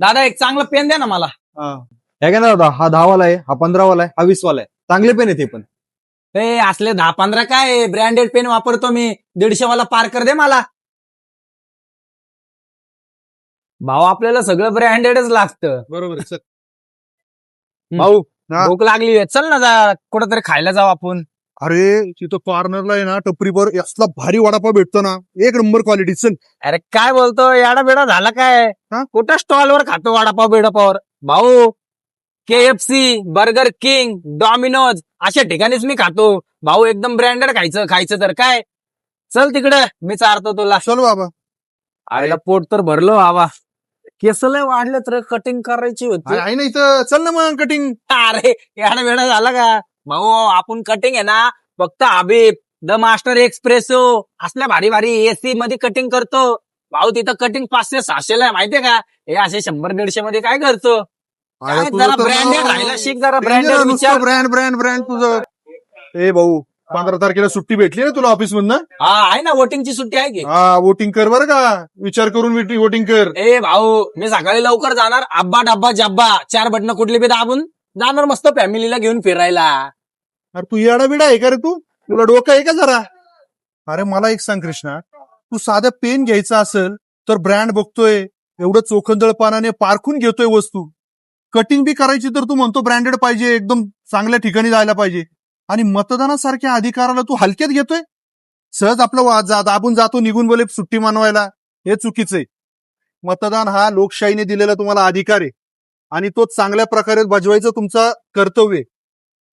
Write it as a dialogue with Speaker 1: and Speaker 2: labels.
Speaker 1: दादा एक चांगला पेन द्या ना मला.
Speaker 2: हे. काय ना दादा हा दहावाला आहे हा पंधरावाला आहे हा वीसवाला आहे. चांगले पेन आहे ते पण.
Speaker 1: ए असले दहा पंधरा काय? ब्रँडेड पेन वापरतो मी. दीडशे वाला पार्कर दे मला. भाऊ आपल्याला सगळं ब्रँडेडच लागतं.
Speaker 3: बरोबर आहे.
Speaker 2: भाऊ
Speaker 3: हा.
Speaker 1: भूक लागली आहे. चल ना जा कुठंतरी खायला जाऊ आपण.
Speaker 3: अरे तिथं कॉर्नरला आहे ना टपरीवर असला भारी वडापाव भेटतो ना. एक नंबर क्वालिटी चल.
Speaker 1: अरे काय बोलतो? याडा बेडा झाला काय?
Speaker 3: हा?
Speaker 1: कुठं स्टॉलवर खातो वडापाव बिडापावर? भाऊ केएफसी बर्गर किंग डॉमिनोज अशा ठिकाणीच मी खातो. भाऊ एकदम ब्रँडेड खायचं खायचं तर काय? चल तिकडे मी चारतो तुला.
Speaker 3: चल बाबा.
Speaker 1: आईला पोट तर भरलो बाबा. केस लय वाढले तर कटिंग करायची होती.
Speaker 3: आहे ना इथं. चल ना मग कटिंग
Speaker 1: अरे याडा वेळा झाला का? भाऊ आपण कटिंग आहे ना फक्त हबीब द मास्टर एक्सप्रेसो असल्या भारी भारी एसी मध्ये कटिंग करतो. भाऊ तिथं कटिंग पाचशे सहाशेला आहे माहितीये का? हे असे शंभर दीडशे मध्ये काय करतो?
Speaker 3: अरे
Speaker 1: काय
Speaker 3: तुझं
Speaker 1: जरा
Speaker 3: तर
Speaker 1: ब्रँडेड
Speaker 3: नाव-
Speaker 1: राहिला शिक जरा
Speaker 3: Danger
Speaker 1: ब्रँडेड
Speaker 3: आहे
Speaker 1: विचार.
Speaker 3: नुसतं ब्रँड ब्रँड ब्रँड तुझं. ए भाऊ पंधरा तारखेला सुट्टी भेटली ना तुला ऑफिस मधनं
Speaker 1: हा आहे ना वोटिंगची सुट्टी आहे की?
Speaker 3: हा वोटिंग कर बरं का. विचार करून वोटिंग कर.
Speaker 1: ए भाऊ मी सकाळी लवकर जाणार. अब्बा डब्बा जब्बा. चार बटणं कुठली बी दाबून. जाणार मस्त फॅमिलीला घेऊन फिरायला.
Speaker 3: अरे तू येडा बिडा आहे का रे तू? तुला डोकं आहे का जरा? अरे मला एक सांग कृष्णा तू साधं पेन घ्यायचा असेल तर ब्रँड बघतोय एवढं चोखंदळपणाने पारखून घेतोय वस्तू. कटिंग बी करायची तर तू म्हणतो ब्रँडेड पाहिजे एकदम चांगल्या ठिकाणी जायला पाहिजे. आणि मतदानासारख्या अधिकाराला तू हलक्यात घेतोय? सहज आपलं वा- जा- दाबून जातो निघून बोले सुट्टी मानवायला. हे चुकीचं आहे. मतदान हा लोकशाहीने दिलेला तुम्हाला अधिकार आहे. आणि तो चांगल्या प्रकारे बजवायचं तुमचं कर्तव्य आहे.